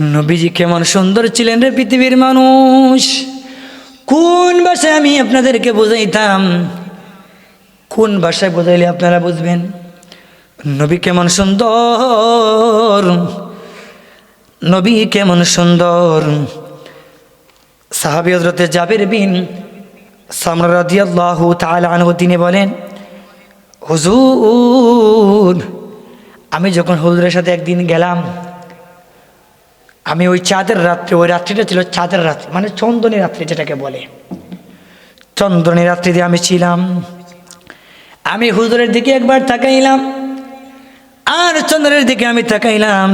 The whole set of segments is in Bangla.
নবীজি কেমন সুন্দর ছিলেন রে পৃথিবীর মানুষ। কোন ভাষায় আমি আপনাদেরকে বোঝাইতাম? কোন ভাষায় বোঝাইলে আপনারা বুঝবেন? নবী কেমন সুন্দর। নবী কেমন সুন্দর। সাহাবি হজরতে জাবির বিন সামরা রাদিয়াল্লাহু তাআলা আনহু তিনি বলেন, হুজুর, আমি যখন হুজুরের সাথে একদিন গেলাম আমি ওই চাঁদের রাত্রে, ওই রাত্রিটা ছিল চাঁদের রাত্রি মানে চন্দনী রাত্রি যেটাকে বলে। চন্দনী রাত্রিতে আমি ছিলাম। আমি হুজুরের দিকে একবার তাকাইলাম, আর চন্দ্রের দিকে আমি তাকাইলাম।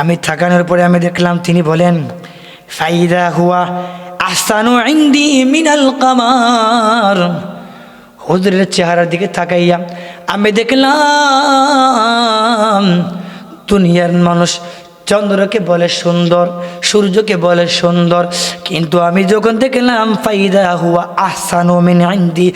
আমি থাকানোর পরে আমি দেখলাম, তিনি বলেন, ফাইদা হুয়া আসানু ইন্দি মিনাল কামার। হুজুরের চেহারার দিকে তাকাইয়া আমি দেখলাম, দুনিয়ার মানুষ চন্দ্রকে বলে সুন্দর, সূর্যকে বলে সুন্দর। কিন্তু আমি যখন দেখলাম ফাইদা হুয়া আহসানু মিন আইন্দি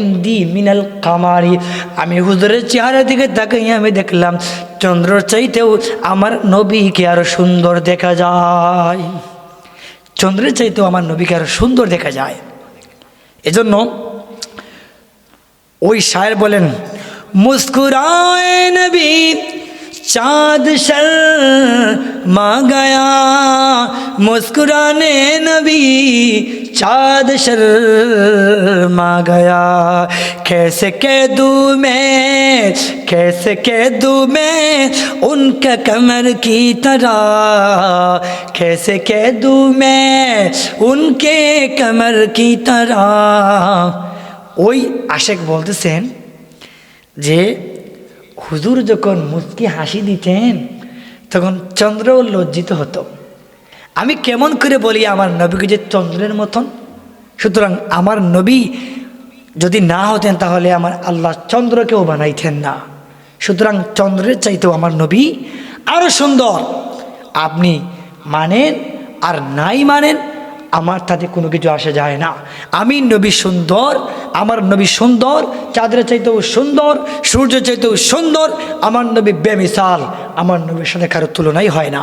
ইন্দি মিনাল কামারি। আমি হুজুরের চেহারার দিকে তাকাই আমি দেখলাম, চন্দ্রর চাইতেও আমার নবীকে আরও সুন্দর দেখা যায়। চন্দ্রের চাইতেও আমার নবীকে আরও সুন্দর দেখা যায়। এজন্য ওই শায়ের বলেন, মুস্কুরায় নবী চাঁদ শর মা গয়া মুস্কুরানে নবী চাঁদ শর মা গয়া कैसे कह दूँ मैं कैसे कह दूँ मैं उनका कमर की तरह कैसे कह दूँ मैं उनके कमर की तरह ওই আশেক বলতেছেন যে হুজুর যখন মুচকি হাসি দিতেন, তখন চন্দ্র লজ্জিত হতো। আমি কেমন করে বলি আমার নবীকে যে চন্দ্রের মতন? সুতরাং আমার নবী যদি না হতেন তাহলে আমার আল্লাহ চন্দ্রকেও বানাইতেন না। সুতরাং চন্দ্রের চাইতেও আমার নবী আরও সুন্দর। আপনি মানেন আর নাই মানেন আমার তাতে কোনো কিছু আসে যায় না। আমি নবী সুন্দর, আমার নবী সুন্দর, চাঁদের চাইতেও সুন্দর সূর্য চাইতেও সুন্দর, আমার নবী বেমিসাল, আমার নবীর সাথে কারোর তুলনাই হয় না।